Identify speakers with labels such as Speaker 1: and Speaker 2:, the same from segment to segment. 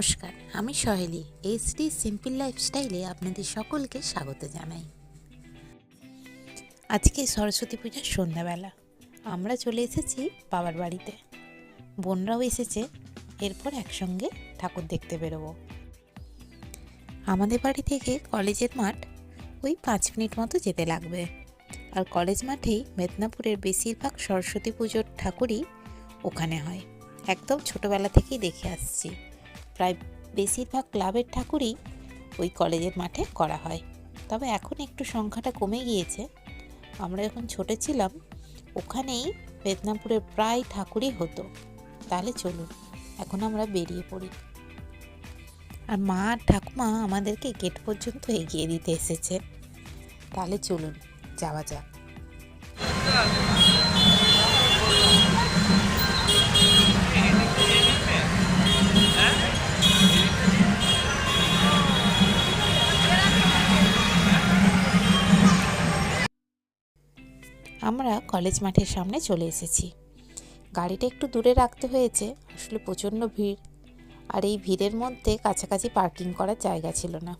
Speaker 1: নমস্কার, আমি সহেলি, HD simple লাইফস্টাইলে আপনাদের সকলকে স্বাগত জানাই। আজকে সরস্বতী পূজার সন্ধ্যাবেলা, আমরা চলে এসেছি বাবার বাড়িতে। বোনরাও এসেছে, এরপর একসঙ্গে ঠাকুর দেখতে বেরোবো। আমাদের বাড়ি থেকে কলেজের মাঠ ওই পাঁচ মিনিট মতো যেতে লাগবে। আর কলেজ মাঠেই মেদিনীপুরের বেশিরভাগ সরস্বতী পুজোর ঠাকুরই ওখানে হয়। একদম ছোটোবেলা থেকেই দেখে আসছি। প্রায় বেশিরভাগ ক্লাবের ঠাকুরই ওই কলেজের মাঠে করা হয়। তবে এখন একটু সংখ্যাটা কমে গিয়েছে। আমরা যখন ছোটো ছিলাম, ওখানেই মেদিনীপুরের প্রায় ঠাকুরই হতো। তাহলে চলুন, এখন আমরা বেরিয়ে পড়ি। আর মা আর ঠাকুমা আমাদেরকে গেট পর্যন্ত এগিয়ে দিতে এসেছে। তাহলে চলুন, যাওয়া যাক। আমরা কলেজ মাঠের সামনে চলে এসেছি। গাড়িটা একটু দূরে রাখতে হয়েছে, আসলে প্রচণ্ড ভিড়। আর এই ভিড়ের মধ্যে কাছাকাছি পার্কিং করার জায়গা ছিল না।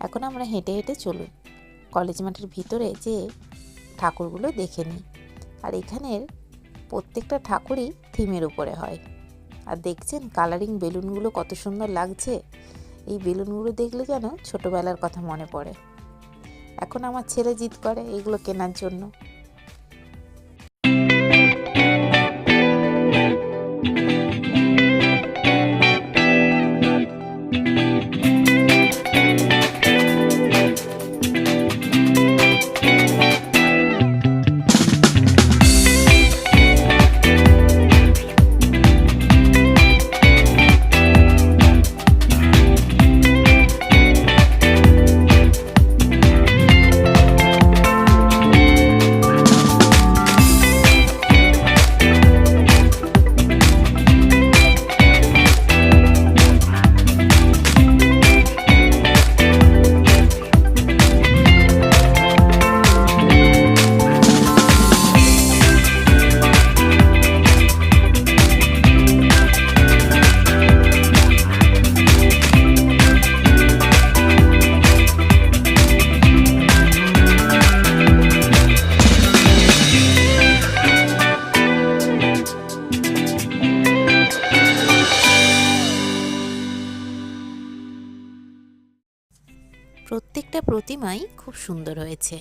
Speaker 1: এখন আমরা হেঁটে হেঁটে চলুন। কলেজ মাঠের ভিতরে যে ঠাকুরগুলো দেখে নিই। আর এখানের প্রত্যেকটা ঠাকুরই থিমের উপরে হয়। আর দেখছেন কালারিং বেলুনগুলো কত সুন্দর লাগছে? এই বেলুনগুলো দেখলে যেন ছোটোবেলার কথা মনে পড়ে। এখন আমার ছেলে জিদ করে এগুলো কেনার জন্য। প্রত্যেকটা প্রতিমাই খুব সুন্দর হয়েছে।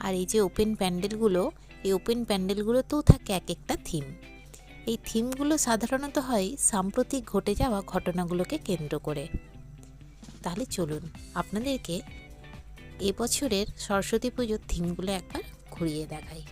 Speaker 1: আর এই যে ওপেন প্যান্ডেলগুলো, এই ওপেন প্যান্ডেলগুলোতেও থাকে এক একটা থিম। এই থিমগুলো সাধারণত হয় সাম্প্রতিক ঘটে যাওয়া ঘটনাগুলোকে কেন্দ্র করে। তাহলে চলুন, আপনাদেরকে এবছরের সরস্বতী পুজোর থিমগুলো একবার ঘুরিয়ে দেখাই।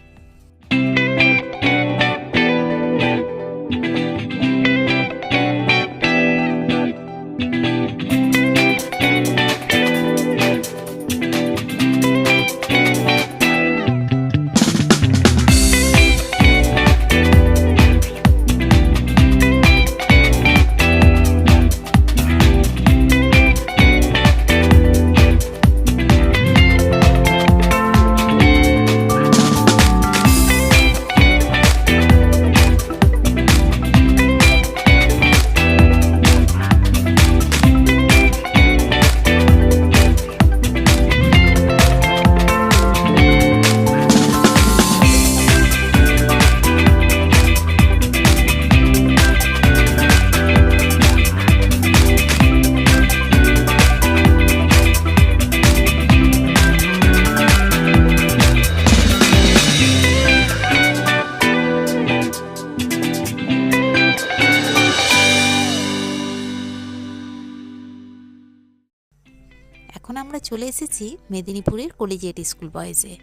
Speaker 1: চলে এসেছি মেদিনীপুরের কলেজিয়েট স্কুল বয়েজে।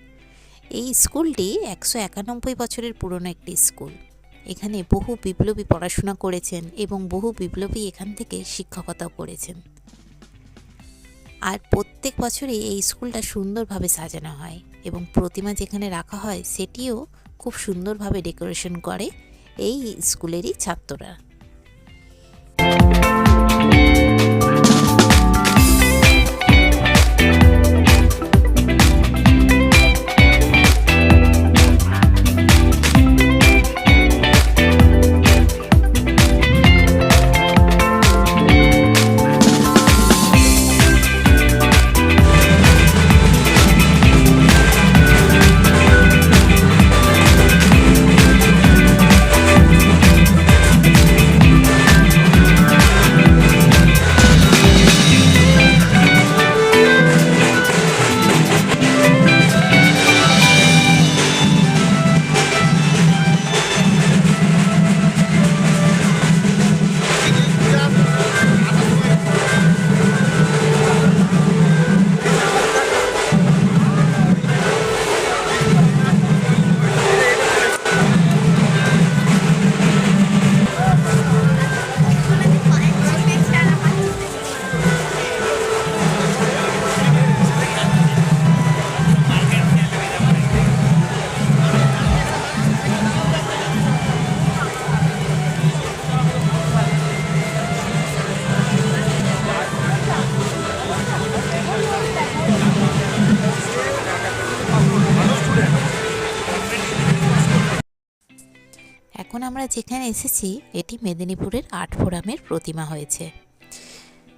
Speaker 1: এই স্কুলটি একশো একানব্বই বছরের পুরনো একটি স্কুল। এখানে বহু বিপ্লবী পড়াশোনা করেছেন এবং বহু বিপ্লবী এখান থেকে শিক্ষকতাও করেছেন। আর প্রত্যেক বছরই এই স্কুলটা সুন্দরভাবে সাজানো হয় এবং প্রতিমা যেখানে রাখা হয় সেটিও খুব সুন্দরভাবে ডেকোরেশন করে এই স্কুলেরই ছাত্ররা। আমরা যেখানে এসেছি, এটি মেদিনীপুরের আট ফোরামের প্রতিমা হয়েছে।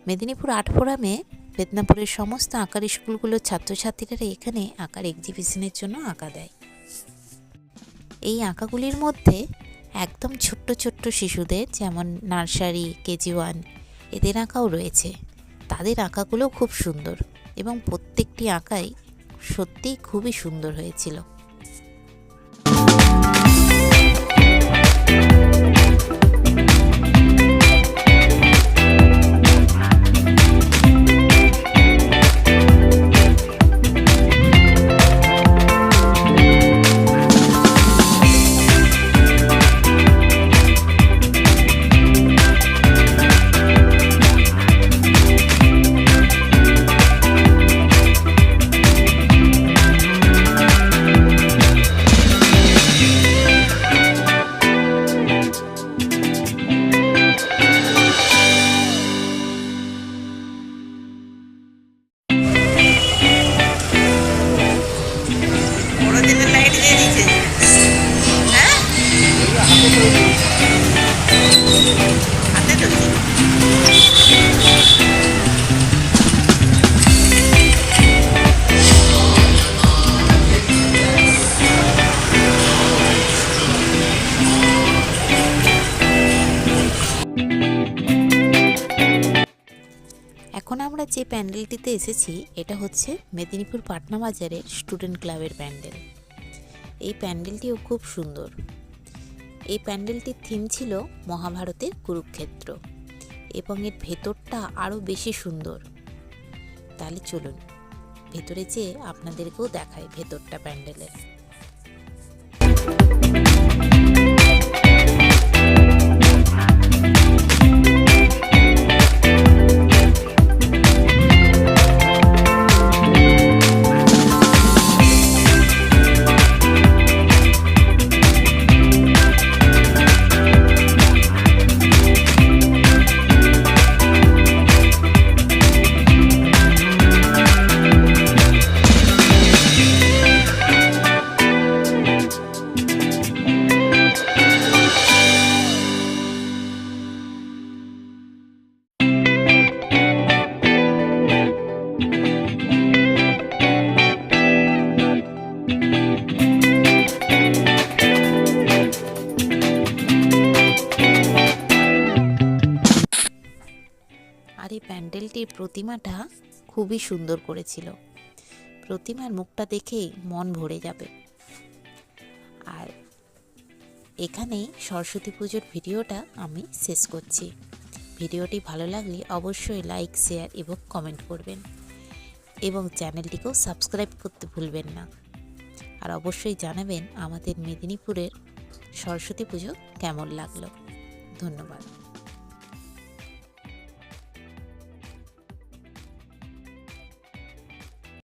Speaker 1: মেদিনীপুর আট ফোরামে মেদিনীপুরের সমস্ত আঁকার স্কুলগুলোর ছাত্রছাত্রীরা এখানে আঁকার এক্সিবিশনের জন্য আঁকা দেয়। এই আঁকাগুলির মধ্যে একদম ছোট্ট ছোট্ট শিশুদের, যেমন নার্সারি কেজি ওয়ান এদের আঁকাও রয়েছে। তাদের আঁকাগুলো খুব সুন্দর এবং প্রত্যেকটি আঁকাই সত্যিই খুবই সুন্দর হয়েছিল। এখন আমরা যে প্যান্ডেলটিতে এসেছি, এটা হচ্ছে মেদিনীপুর পাটনা বাজারের স্টুডেন্ট ক্লাবের প্যান্ডেল। এই প্যান্ডেলটিও খুব সুন্দর। এই প্যান্ডেলটির থিম ছিল মহাভারতের কুরুক্ষেত্র এবং এর ভেতরটা আরও বেশি সুন্দর। তাহলে চলুন, ভেতরে যেয়ে আপনাদেরকেও দেখায় ভেতরটা প্যান্ডেলের। প্যান্ডেলটির প্রতিমাটা খুবই সুন্দর করেছিল। প্রতিমার মুখটা দেখেই মন ভরে যাবে। আর এখানেই সরস্বতী পুজোর ভিডিওটা আমি শেষ করছি। ভিডিওটি ভালো লাগলে অবশ্যই লাইক শেয়ার এবং কমেন্ট করবেন। এবং চ্যানেলটিকেও সাবস্ক্রাইব করতে ভুলবেন না। আর অবশ্যই জানাবেন আমাদের মেদিনীপুরের সরস্বতী পুজো কেমন লাগল। ধন্যবাদ।